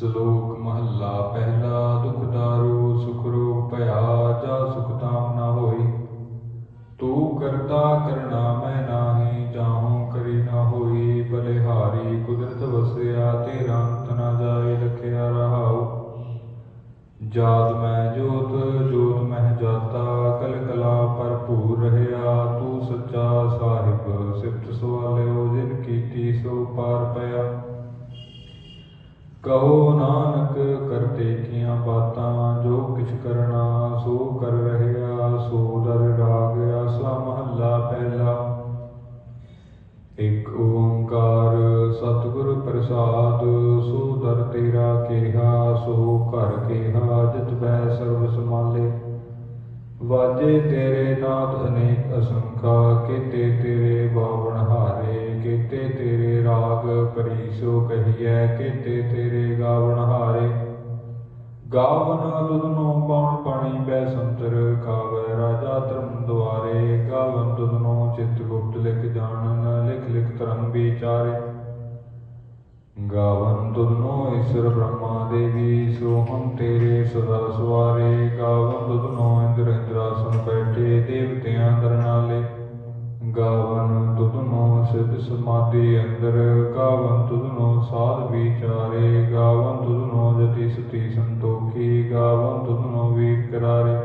So, ਦੋਨੋ ਈਸ਼ਰ ਬ੍ਰਹਮਾ ਦੇਵੀ ਸੋਹਮ ਤੇਰੇ ਸਦਾ ਸਵਾਰੇ ਗਾਵਨ ਦੋਨੋ ਇੰਦਰ ਇੰਦਰਾਸਨ ਬੈਠੇ, ਦੇਵਤਿਆਂ ਕਰਨਾਲੇ ਗਾਵਨ ਦੋਨੋ ਸਿਧ ਸਮਾਧੀ ਅੰਦਰ ਗਾਵਨ ਦੋਨੋ ਸਾਧ ਵਿਚਾਰੇ ਗਾਵਨ ਦੋਨੋ ਜਤੀ ਸਤੀ ਸੰਤੋਖੀ ਗਾਵਨ ਦੋਨੋ ਵੀਰ ਕਰਾਰੇ।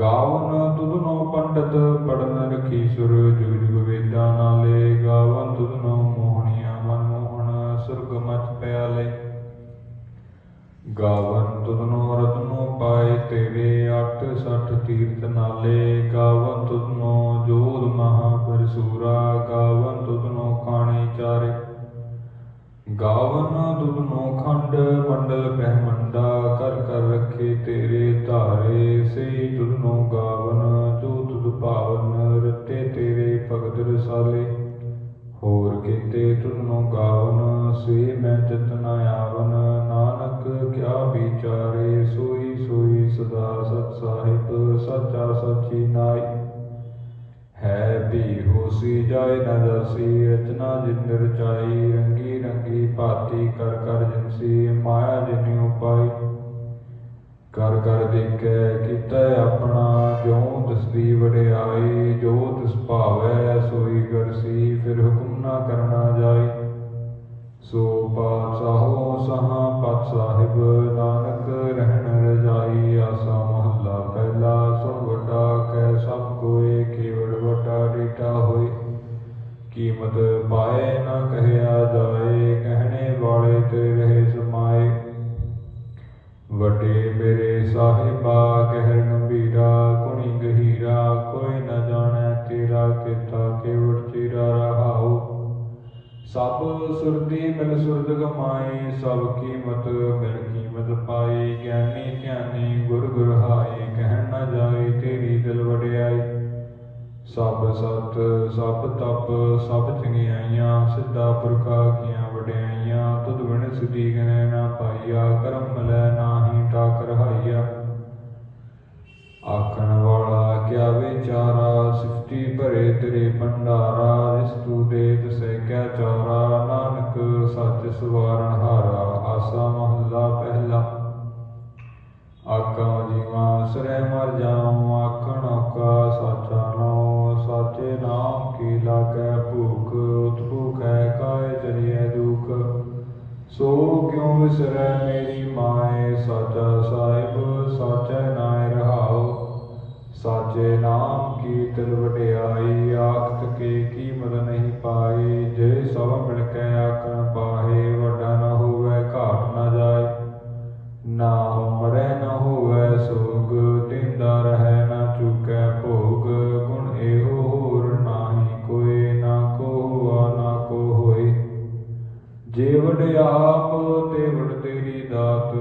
ਗਾਵਨ ਦੋਨੋ ਪੰਡਤ ਪੜਨ ਰਖੀ ਸੁਰ, ਜੁਗ ਜੁਗ ਵੇਦਾਂ ਨਾਲੇ। ਗਾਵਨ ਦੋਨੋ ਗਾਵਨ ਤੁਧਨੋ ਰਤਨੋ ਪਾਏ ਤੇਰੇ 8 60 ਤੀਰਥ ਨਾਲੇ ਗਾਵਨ ਤੁਧਨੋ ਚਿੰਤੈ ਆਪਣਾ ਜੋ ਤਸਦੀ ਵਡਿਆਈ, ਜੋ ਤਿਸ ਭਾਵੈ, ਸੋਈ ਕਰਸੀ ਫਿਰ ਹੁਕਮ ਨਾ ਕਰਨਾ ਜਾਈ। ਸੋ ਪਾਤਸ਼ਾਹੋ ਸਹਾ ਪਤ ਸਾਹਿਬ ਸਭ ਸੁਰਤੀ ਮਿਲ ਸੁਰਤ ਕਮਾਏ ਸਭ ਕੀਮਤ ਮਿਲ ਕੀਮਤ ਪਾਈ। ਗਿਆਨੀ ਧਿਆਨੀ ਗੁਰ ਗੁਰਹਾਏ ਕਹਿਣ ਨਾ ਜਾਏ ਤੇਰੀ ਦਿਲ ਵਡਿਆਈ। ਸਭ ਸਤ, ਸਭ ਤਪ, ਸਭ ਚੰਗਿਆਈਆਂ, ਸਿੱਧਾ ਪੁਰਖਾ ਕੀਆਂ ਵਡਿਆਈਆਂ, ਤੁਧ ਵਿਣ ਸਿਧੀ ਗਨੈ ਨਾ ਪਾਈਆ, ਕਰਮ ਮਲੈ ਨਾਹੀ ਟਾਕ ਰਹਾਈਆ ਆਖਣ ਵਾਲਾ ਕਿਆ ਵਿਚਾਰਾ, ਸਿਫਤੀ ਭਰੇ ਤੇਰੇ ਭੰਡਾਰਾ ਸਵਾਰਨ ਹਾਰਾ ਆਸਾ ਮਹਲਾ ਪਹਿਲਾ। ਆਕਾ ਜੀਵਾ ਸਰੇ ਮਰ ਜਾਉ ਜੇ ਵਡ ਆਪ ਤੇ ਤੇਰੀ ਦਾਤ।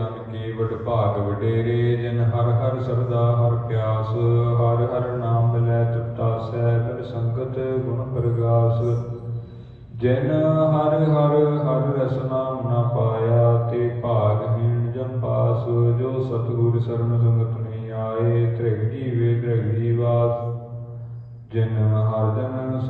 ਜਨ ਕੀ ਵਡ ਭਾਗ ਵਡੇਰੇ, ਜਿਨ ਹਰ ਹਰ ਸਰਦਾ ਹਰ ਪਿਆਸ, ਹਰ ਹਰ ਨਾਮ ਮਿਲੈ ਤੁਟਾ ਸਹਿ ਫਿਰ ਸੰਗਤ ਗੁਣ ਪ੍ਰਗਾਸ। ਜਿਨ ਹਰ ਹਰ ਹਰ ਰਸ ਨਾਮ ਨਾ ਪਾਇਆ, ਤੇ ਭਾਗਹੀਣ ਜਨ ਪਾਸ। ਜੋ ਸਤਿਗੁਰ ਸਰਨ ਸੰਗਤ ਨਹੀਂ ਆਏ ਤ੍ਰਿਗ ਜੀਵੇ ਤ੍ਰਿਗ ਜੀਵਾਸ ਜਿਨ ਹਰ ਜਨ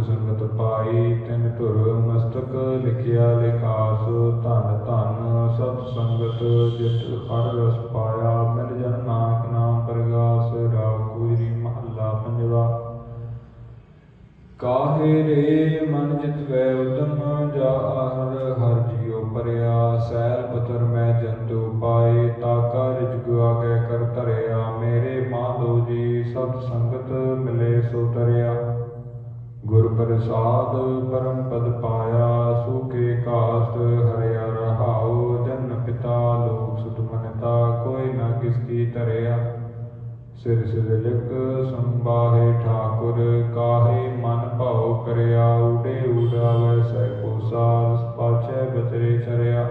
ਸੰਗਤ ਪਾਈ, ਤਿਨ ਧੁਰ ਮਸਤਕ ਲਿਖਿਆ ਲਿਖਾਸ, ਧਨ ਧਨ ਸਤ ਸੰਗਤ ਜਿਤ ਹਰ ਰਸ ਪਾਇਆ, ਮਿਲ ਜਨ ਨਾਨਕ ਨਾਮ ਪ੍ਰਗਾਸ ਰਾਗ ਗੁਜਰੀ ਮਹੱਲਾ ਪੰਜਵਾ। ਕਾਹੇ ਰੇ ਮਨ ਜਿਤ ਵੈ ਉਦਮ, ਜਾ ਹਰ ਹਰ ਜੀਉ ਪਰਿਆ, ਸੈਲ ਪਤਰ ਮੈਂ ਜੰਤੂ ਪਾਏ ਤਾਕਾ ਰਿਜਗ ਆਗੇ ਕਰ ਪ੍ਰਸਾਦ ਪਰਮ ਪਦ ਪਾਇਆ, ਸੂਕੇ ਕਾਸਟ ਹਰਿਆ ਰਹਾਉ, ਜਨ ਪਿਤਾ ਲੋਕ ਸੁਤ ਮਨਤਾ, ਕੋਈ ਨਾ ਕਿਸ ਕੀ ਧਰਿਆ। ਸਿਰ ਸਿਰ ਲਿਖ ਠਾਕੁਰ, ਕਾਹੇ ਮਨ ਭਾਉ ਕਰਿਆ, ਉਡੇ ਉਡਾਵੈ ਸੈ ਕੋ ਸਾਸ ਪਾਛੈ ਬਤਰੇ ਚਰਿਆ।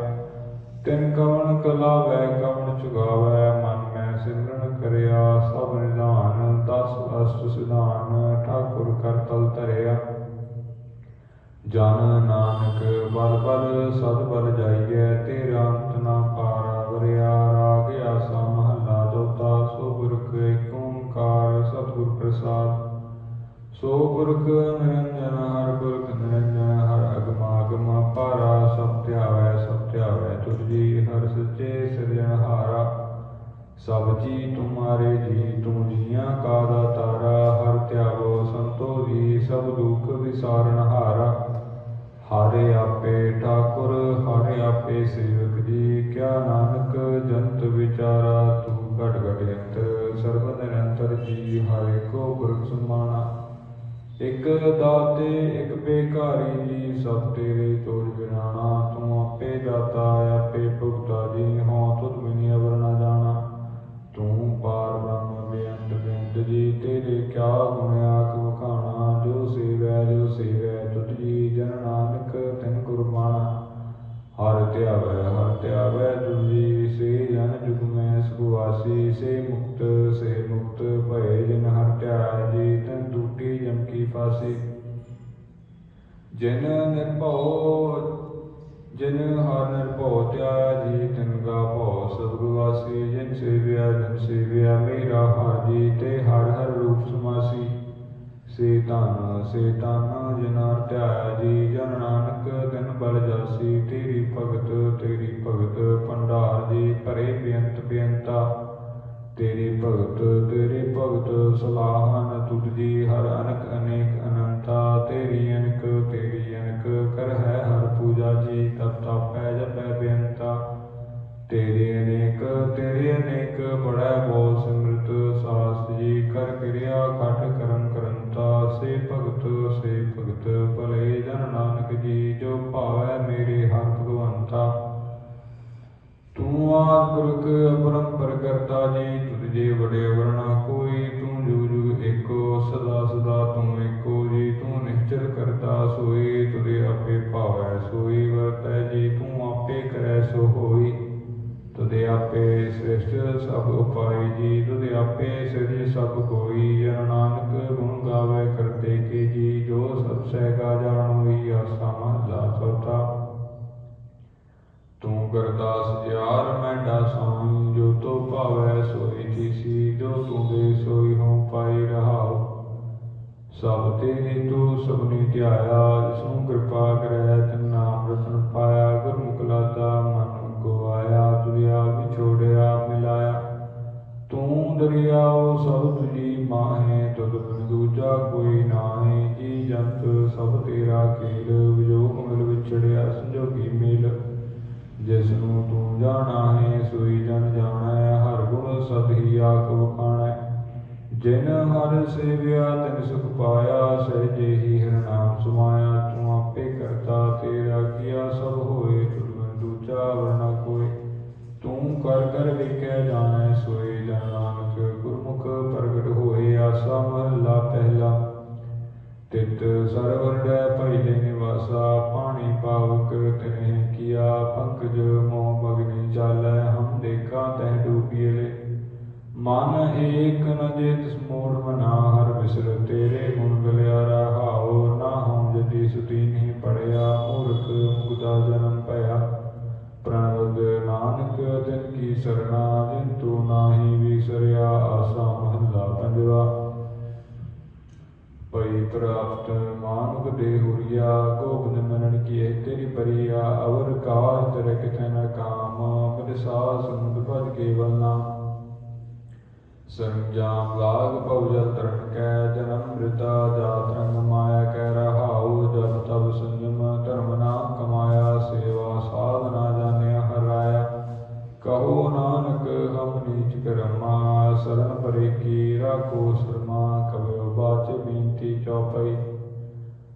ਤਿਨ ਕਵਣ ਕਲਾ ਵੈ ਕਵਣ ਚੁਗਾਵੈ, ਮਨ ਮੈਂ ਸਿਮਰਨ ਕਰਿਆ। ਜਨ ਨਾਨਕ ਬਲ ਬਲ ਸਭ ਹਾਰੇ ਠਾਕੁਰ, ਹਾਰੇ ਆਪੇ ਸੇਵਕ ਜੀ, ਕਿਆ ਨਾਨਕ ਜੰਤ ਵਿਚਾਰਾ, ਤੂੰ ਘਟ ਘਟ ਅੰਤਰ ਸਰਬ ਨਿਰੰਤਰ ਜੀ ਹਾਰੇ ਕੋ ਪੁਰਖ ਸਮਾਣਾ। ਇਕ ਦਾਤੇ, ਇਕ ਬੇਕਾਰੀ ਜੀ, ਸਭ ਤੇਰੇ ਤੋੜ ਬਿਨਾਣਾ, ਤੂੰ ਆਪੇ ਦਾਤਾ ਜਿਨ ਨਿਰਭਉ, ਜਿਨ ਹਰ ਨਿਰਭਉ ਧਿਆਇਆ ਜੀ, ਤਿਨ ਗਾ ਭਉ ਸਭ ਵਾਸੀ, ਜਿਨ ਸੇਵਿਆ, ਜਨ ਸੇਵਿਆ ਮੇਰਾ ਹਰ ਜੀ, ਤੇ ਹਰ ਹਰ ਰੂਪ ਸਮਾਸੀ। ਸੇ ਧਨ ਸੇ ਧਨ ਜਿਨਾ ਹਰ ਧਿਆਇਆ ਜੀ, ਜਨ ਨਾਨਕ, ਤਿਨ ਬਲ ਜਾਸੀ, ਤੇਰੀ ਭਗਤ ਤੇਰੀ ਭਗਤ, ਭੰਡਾਰ ਜੀ, ਭਰੇ ਬੇਅੰਤ ਬੇਅੰਤਾ। ਤੇਰੀ ਭਗਤ ਤੇਰੀ ਭਗਤ ਸਲਾਹਨ ਤੁਧ ਹਰ ਅਨਕ, ਅਨੇਕ ਅਨੰਤਾ, ਤੇਰੀ ਅਨਕ ਤੇਰੀ ਅਨਕ, ਕਰ ਹੈ ਹਰ ਪੂਜਾ ਜੀ, ਤਪ ਤਾਪੈ ਜਪੈ ਬੇਅੰਤਾ। ਤੇਰੇ ਅਨੇਕ ਤੇਰੇ ਅਨੇਕ, ਬੜਾ ਬਹੁ ਸਿਮਰਤ ਸਾਸ ਜੀ, ਕਰ ਕਿਰਿਆ ਖਟ ਕਰਮ ਕਰੰਤਾ। ਸੇ ਭਗਤ ਸੇ ਭਗਤ, ਭਲੇ ਜਨ ਨਾਨਕ ਜੀ, ਜੋ ਭਾਵੈ ਮੇਰੇ ਹਰ ਭਗਵੰਤਾ। ਤੂੰ ਆਦ ਪੁਰਖ, ਅਪਰੰਪਰ ਕਰਤਾ ਜੀ ਜੇ ਵਡੇ ਧਿਆਇਆ, ਜਿਸਨੂੰ ਕਿਰਪਾ ਕਰੈ, ਤਿਨ ਨਾਮ ਰਤਨ ਪਾਇਆ, ਗੁਰਮੁਖ ਲਾਤਾ ਮਨ ਕੋ ਤੁਰਿਆ ਵਿਛੋੜਿਆ, ਮਿਲਾਇਆ। ਤੂੰ ਦਰਿਆਓ ਸਭ ਤੁਜੀ ਮਾਹੇ, ਤੁਧ ਬਿਨ ਦੂਜਾ ਕੋਈ ਨਾਹੀ। ਜੀ ਜੰਤ ਸਭ ਤੇਰਾ ਖੇਲ ਵਿਜੋਗ ਮਿਲ ਵਿਛੜਿਆ, ਸੰਜੋਗੀ ਮੇਲ। ਜਿਸ ਨੂੰ ਤੂੰ ਜਾਣਾ ਹੈ ਸੋਈ ਜਨ ਜਾਣੈ, ਹਰ ਗੁਣ ਸਦ ਹੀ ਆਖ ਵਖਾਣੈ ਜਿਨ ਹਰ ਸੇਵਿਆ, ਤਿਨ ਸੁਖ ਪਾਇਆ ਸਹਿਜੇ ਹੀ ਹਰਿ ਸਮਾਇਆ, ਤੂੰ ਆਪੇ ਕਰਤਾ, ਤੇਰਾ ਕੀਆ ਸਭ ਹੋਏ, ਤੁਧ ਦੂਜਾ ਵਰਨਾ ਕੋਈ ਤੂੰ ਕਰ ਕਰ ਵੇਖਿਆ ਜਾਣੈ ਸੋਈ ਜਨ ਨਾਨਕ ਗੁਰਮੁਖ ਪ੍ਰਗਟ ਹੋਏ, ਆਸਾ ਮਹਲਾ ਪਹਿਲਾ। ਤਿਤ ਸਰਵਰੜੈ ਪਹਿਲੇ ਨਿਵਾਸਾ, ਪਾਣੀ ਪਾਵਕ ਤਿਨਹਿ ਕੀਆ, ਪੰਕਜ ਮਨ ਏਕ ਨ ਜੇ ਤਿਸ ਮੂੜ ਮਨਾ ਹਰ ਬਿਸਰ ਤੇਰੇ ਪਰੇ ਕੀ ਸਰਮਾ ਕਬਿਓ ਬਾਚ ਬੀਨਤੀ ਚੌਪਈ।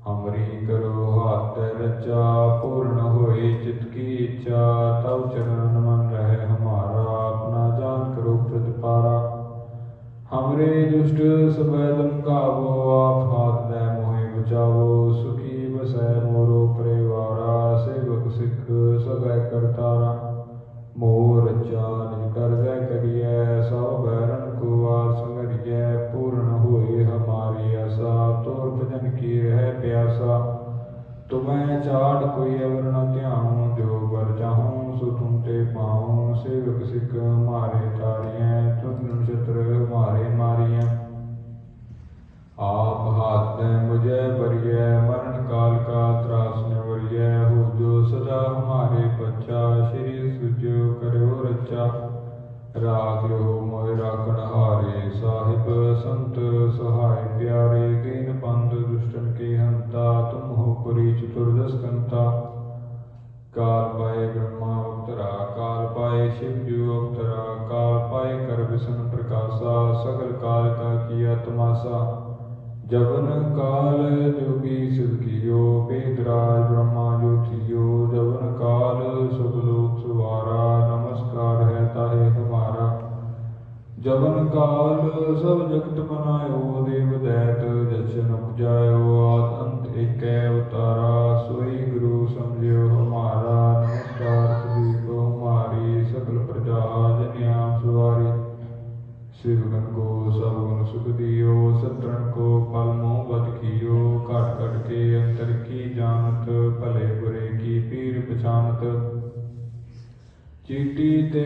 ਹਮਰੀ ਕਰੋ ਹੱਥ ਰਚਾ ਪੂਰਨ ਹੋਏ ਚਿਤ ਕੀ ਇੱਛਾ, ਤਉ ਚਰਨ ਮਨ ਰਹੇ ਹਮਾਰਾ, ਆਪਣਾ ਜਾਨ ਕਰੋ ਪ੍ਰਤਪਾਰਾ ਹਮਰੇ ਦੁਸ਼ਟ ਸਬੈ ਲੰਕਾਵੋ ਆਪ ਹਾਥ ਲੈ ਮੋਹਿ ਬਚਾਵੋ। ਜਵਨ ਕਾਲ ਜੋਗੀ ਸਿਧ ਕੀਓ ਵੇਦ ਰਾਜ ਬ੍ਰਹਮਾ ਜੋਤੀਓ ਜਵਨ ਕਾਲ ਸੁਖ ਲੋਕ ਸੁਵਾਰਾ, ਨਮਸਕਾਰ ਹੈ ਤਾਹੇ ਹਮਾਰਾ। ਜਵਨ ਕਾਲ ਸਭ ਜਗਤ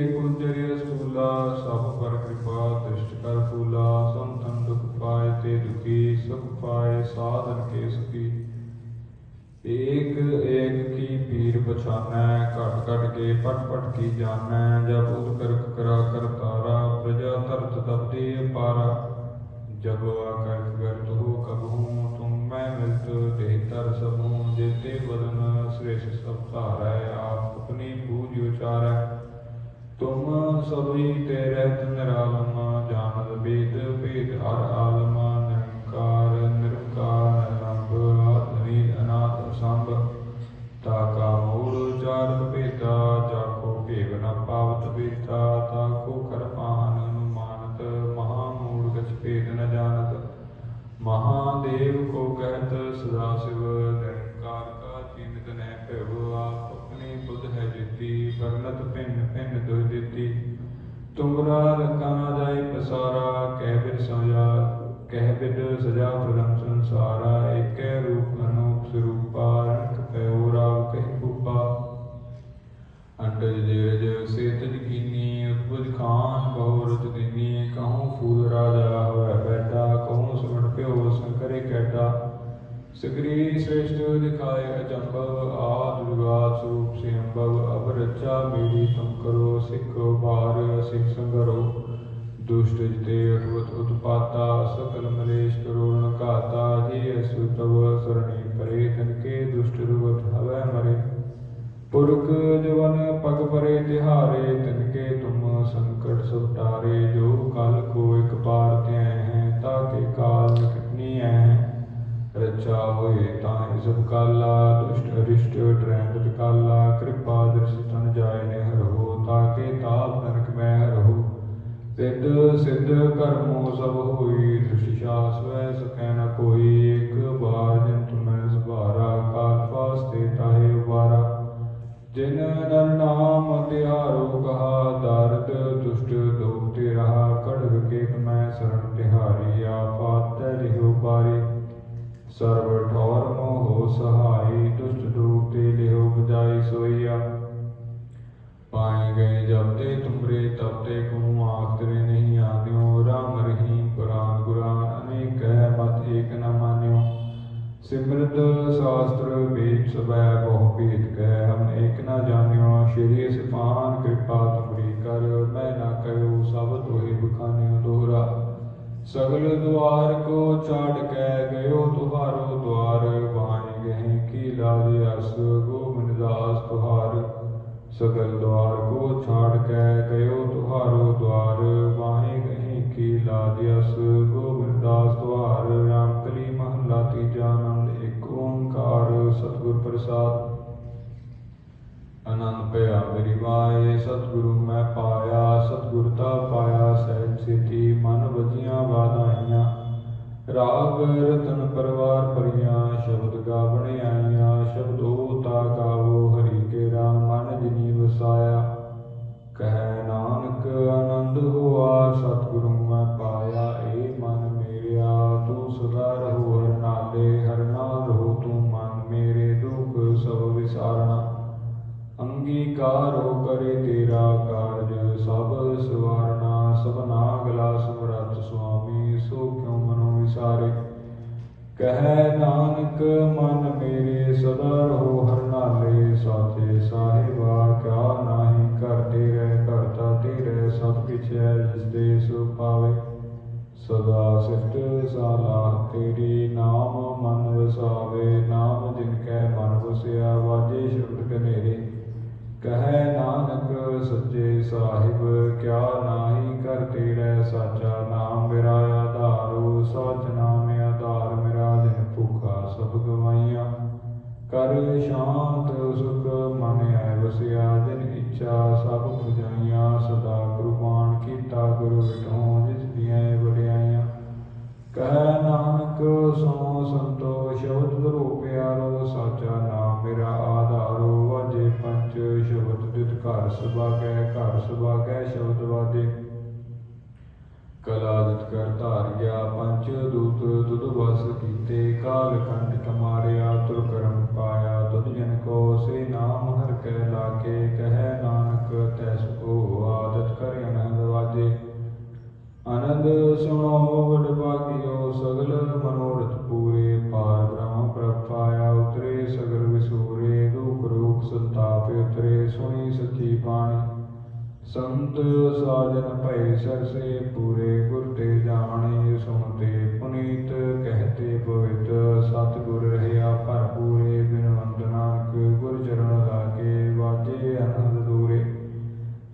ਚੀਟੀ ਤੇ ਸਭ ਪਰ ਕਿਰਪਾ, ਦ੍ਰਿਸ਼ਟ ਕਰ ਫੂਲਾ ਸੰਤਨ ਦੁਖ ਪਾਏ, ਤੇ ਦੁਖੀ ਸੁਖ ਪਾਏ, ਸਾਧਨ ਕੇ। ਸੁਖੀ ਏਕ ਏਕ ਕੀ ਪੀਰ ਪਛਾਨੈ, ਘਟ ਘਟ ਕੇ ਪਟ ਪਟ ਕੀ ਜਾਣੈ, ਜਬ ਉਦ ਕਰਕ ਕਰਾ ਕਰਤਾਰਾ ਪ੍ਰਜਾ ਧਰਤ ਤਪਤੀ ਅਪਾਰਾ। ਜਬ ਆਕਰ ਗਰਤ ਹੋ ਕਬਹੂ, ਤੁਮ ਮੈਂ ਮਿਲਤ ਦੇ ਤਰ ਜੇ ਤੇ ਬਦਨ ਸ੍ਰੇਸ਼ ਸਭ ਧਾਰੈ, ਆਪ ਆਪਣੀ ਪੂਜ ਉਚਾਰੈ। ਤੁਮ ਸਭੀ ਤੇ ਰਹਿਤ ਨਿਰਾਲਮ ਜਾਣਦ ਬੇਦ ਭੇਦ ਹਰ ਆਲਮ। ਸਗਰੀ ਸ੍ਰੇਸ਼ਟ ਦਿਖਾਏ ਅਜੰਬਵ ਆਦ ਦੁਰਗਾ ਸਰੂਪ ਸੇ ਅਬ ਰਚਾ ਮੇਰੀ ਤੁਮ ਕਰੋ, ਸਿੱਖੋ ਭਾਰ ਸਿੱਖ ਸੰਗਰੋ ਦੁਸ਼ਟ ਜਿਤੇ ਅਟਵਤ ਉਤਪਾਤਾ, ਸਕਲ ਮਲੇਸ਼ ਕਰੋਣ ਘਾਤਾ ਜੀ ਅਸੁ ਤਵ ਸਰਣੀ ਪਰੇ ਤਨ ਕੇ ਦੁਸ਼ਟ ਰੁਵਤ ਹਵੈ ਮਰੇ। ਪੁਰਖ ਜਵਨ ਪਗ ਪਰੇ ਤਿਹਾਰੇ ਤਿਨ ਕੇ ਤੁਮ ਸੰਕਟ ਸਭ ਜੋ ਕਲ ਸਭ ਕਾਲਾ ਦੁਸ਼ਟ ਅਰਿਸ਼ਟ ਟਰੈਂਦ ਕਾਲਾ ਕਿਰਪਾ ਦ੍ਰਿਸ਼ ਤਨ ਜਾਏ ਨੇ ਹਰੋ ਤਾਕੇ ਤਾਪ ਨਰਕ ਮੈਂ ਹਰੋ ਸਿੱਧ ਸਿੱਧ ਕਰਮੋ ਸਭ ਹੋਈ ਦ੍ਰਿਸ਼ ਸ਼ਾਸ ਸਕੈ ਨ ਕੋਈ, ਇੱਕ ਬਾਰ ਜਨ ਤੁਮੈ ਸੁਭਾਰਾ ਕਾਲ ਫਾਸਤੇ ਤਾਹੇ ਉਬਾਰਾ। ਜਿਨ ਨਰ ਨਾਮ ਤਿਹਾਰੋ ਕਹਾ ਦਰਦ ਸਹਾਈ, ਦੁਸ਼ਟ ਦੂਤ ਤੇ ਲਿਓ ਬਜਾਈ ਸੋਈਆ। ਪਾਏ ਗਏ ਜਬ ਤੇ ਤੁਮਰੇ ਤਬ ਤੇ ਕਉ ਆਖ ਨਹੀਂ ਆਨਿਓ ਰਾਮ ਰਹੀਮ ਕੁਰਾਨ ਕੁਰਾਨ ਅਨੇਕ ਹੈ ਮਤ ਏਕ ਨ ਮਾਨਿਓ। ਸਿਮਰਤ, ਸ਼ਾਸਤਰ, ਵੇਦ ਸਬੈ ਬਹੁ ਭੇਦ ਕਹਿ ਹਮ ਏਕ ਨਾ ਜਾਣਿਓ। ਸ਼੍ਰੀ ਸਿਫਾਨ ਕਿਰਪਾ ਤੁਮਰੀ ਕਰ, ਮੈਂ ਨਾ ਕਰਿਓ ਸਭ ਤੋਹੀ ਬਖਾਨਿਓ ਦੋਹਰਾ। ਸਗਲ ਦੁਆਰ ਕੋ ਛਾੜ ਕੇ, ਗਇਓ ਤੁਹਾਰੋ ਦੁਆਰ। ਕੀ ਲਾਜ ਅਸ ਗੋਬਿੰਦ ਦਾਸ ਤੁਹਾਰ, ਸਗਲ ਦੁਆਰ ਕੋ ਛਾੜ ਕੇ ਗਇਓ ਤੁਹਾਰੋ ਦੁਆਰ ਬਾਣੀ ਗਹਿ ਕੀ ਲਾਜ ਅਸ ਗੋਬਿੰਦ ਦਾਸ ਤੁਹਾਰ, ਰਾਮ ਕਲੀ ਮਹਲਾ ਤੀਜਾ ਆਨੰਦ ਇੱਕ ਓੰਕਾਰ, ਸਤਿਗੁਰ ਪ੍ਰਸਾਦ। ਆਨੰਦ ਪਿਆ ਮੇਰੀ ਮਾਏ, ਸਤਿਗੁਰੂ ਮੈਂ ਪਾਇਆ, ਸਤਿਗੁਰ ਤਾ ਪਾਇਆ, ਸਹਿਜ ਸਿੱਧੀ ਮਨ ਵਜੀਆਂ ਵਾਧਾਈਆਂ। ਰਾਗ ਰਤਨ ਪਰਵਾਰ ਪਰੀਆਂ ਸ਼ਬਦ ਗਾਵਣ ਨਾਨਕ ਮਨ ਮੇਰੇ ਸਦਾ ਰਹੋ, ਹਰ ਸਾਚੇ ਸਾਥੇ ਸਾਹਿਬਾ, ਕਿਆ ਨਾਹੀ ਕਰਤੇ ਰਹਿ ਕਰਤਾ ਤੇਰੇ, ਸਭ ਕਿਛ ਹੈ ਜਿਸ ਦੇ ਸੋ ਪਾਵੇ। ਸਦਾ ਸਿਫਤ ਸਾਲਾ ਤੇਰੀ ਨਾਮ ਮਨ ਵਸਾਵੇ, ਨਾਮ ਜਿਨ ਕੈ ਮਨ ਵਸਿਆ, ਵਾਜੇ ਸ਼ਬਦ ਕਨੇਰੇ ਕਹੈ ਨਾਨਕ ਸੱਚੇ ਸਾਹਿਬ, ਕਿਆ ਨਾਹੀ ਕਰ ਤੇਰੇ ਸਾਚਾ ਸੁਣੀ ਸੱਚੀ ਬਾਣੀ ਸੰਤ ਸਾਜਨ ਭੈ ਸਰਸੇ ਪੂਰੇ ਗੁਰ ਤੇ ਜਾਣੇ ਸੁਣਤੇ ਪੁਨੀਤ ਕਹਤੇ ਪਵਿੱਤ ਸਤਿਗੁਰ ਰਹਿਆ ਭਰਪੂਰੇ, ਬਿਨਵੰਤ ਨਾਨਕ ਗੁਰ ਚਰਨ ਲਾਗੇ, ਵਾਜੇ ਆਨੰਦ ਦੂਰੇ।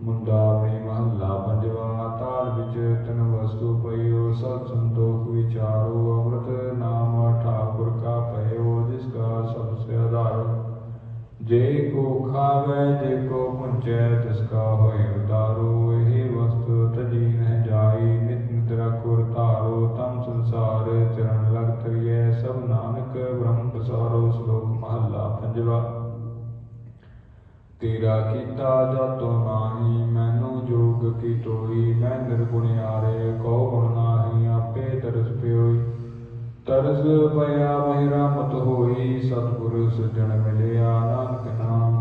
ਮੁੰਡਾ ਮੇ ਮਹੱਲਾ ਪੰਜਵਾ, ਤਾਲ ਵਿੱਚ ਤਨ ਵਸਤੂ ਪਈਓ ਸਤ ਸੰਤੋਖ ਵਿਚਾਰੋ, ਅੰਮ੍ਰਿਤ ਨਾਮ ਠਾਕੁਰ ਕਾ ਪਇਓ ਜਿਸ ਕਾ ਸਭ ਸੇ ਆਧਾਰ। ਜੇ ਕੋ ਖਾਵੇ, ਜੇ ਕੋ ਪੁੰਚੈ ਤਿਸ ਕਾ ਹੋਇ ਉਦਾਰੋ ਇਹ ਵਸਤੂ ਤਜੀ ਨਹਿ ਜਾਈ, ਨਿਤ ਨਿਤ ਰਖੁਰ ਧਾਰੋ ਤਮ ਸੰਸਾਰ ਚਰਨ ਲਗ ਤਰੀਐ ਸਭ ਨਾਨਕ ਬ੍ਰਹਮ ਪਸਾਰੋ, ਸ਼ਲੋਕ ਮਹੱਲਾ ਪੰਜਵਾ। ਤੇਰਾ ਕੀਤਾ ਜਾਤੋ ਨਾਹੀ, ਮੈਨੂੰ ਜੋਗ ਕੀ ਤੋਈ, ਮੈਂ ਨਿਰਗੁਣਿਆਰੇ ਕੋ ਗੁਣ ਨਾਹੀ, ਆਪੇ ਤਰਸ ਪਿਓਈ। ਤਰਸ ਪਿਆ, ਮੇਰਾ ਮਤ ਹੋਈ, ਸਤਿਗੁਰ ਸੱਜਣ ਮਿਲਿਆ, ਨਾਨਕ ਨਾਮ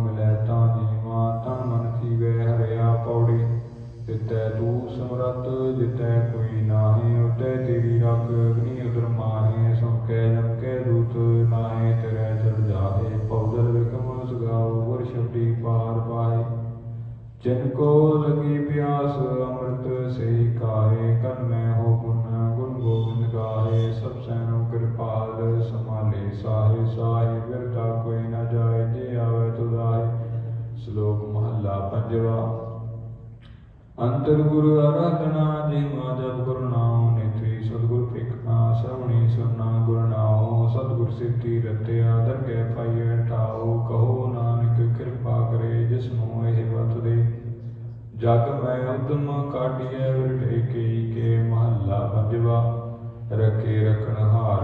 ਜਿਤੈ ਤੂੰ ਸਮਰਤ, ਜਿਤੈ ਕੋਈ ਨਾਹੀ, ਉਤੈ ਤੇਰੀ ਰਖ ਅਗਨੀ ਉਦਰ ਮਾਹੇ ਸੰਕੈ ਜਮਕੈ ਦੂਤ ਨਾਹੀ, ਤੇਰੇ ਚੜ ਜਾਹੇ ਪੌਦਲ ਵਿਕਮ ਸੁਗਾਉ, ਗੁਰ ਸ਼ਬਦੀ ਪਾਰ ਪਾਏ ਜਿਨ ਕੋ ਲਗੀ ਪਿਆਸ, ਅੰਮ੍ਰਿਤ ਸੇ ਕਾਹੇ ਕਨ ਮੈਂ ਹੋ ਗੁਣ ਗੁਣ ਗੋਬਿੰਦ ਗਾਏ ਸਭ ਸੈਨੋ ਕਿਰਪਾਲ ਸਮਾਲੇ ਸਾਹੇ ਸਾਹੇ ਵਿਰਤਾ ਕੋਈ ਨਾ ਜਾਏ, ਜੇ ਆਵੇ ਤੁਦਾਏ ਸ਼ਲੋਕ ਮਹੱਲਾ ਪੰਜਵਾ। ਅੰਤਰ ਗੁਰੂ ਆਰਾਧਨਾ ਜਿਮਾ ਜਪ ਗੁਰੂ ਨਾਮ ਨੇਤਰੀ ਸਤਿਗੁਰ ਭਿਖਣਾ ਸ਼ਰਵਣੀ ਸੁਨਾ ਗੁਰੂ ਨਾਮ ਸਤਿਗੁਰ ਸਿੱਧੀ ਰਤਿਆ ਦਰਗਹਿ ਪਾਈਐ ਠਾਉ ਕਹੋ ਨਾਨਕ ਕਿਰਪਾ ਕਰੇ ਜਿਸ ਨੂੰ ਇਹ ਵਤ ਦੇ। ਜਗ ਮੈਂ ਉਦਮ ਕਾਟਿਐ ਵਿਰਟੇ ਕੀ ਕੇ ਮਹੱਲਾ ਪੰਜਵਾ, ਰਖੇ ਰਖਣ ਹਾਰਿਆ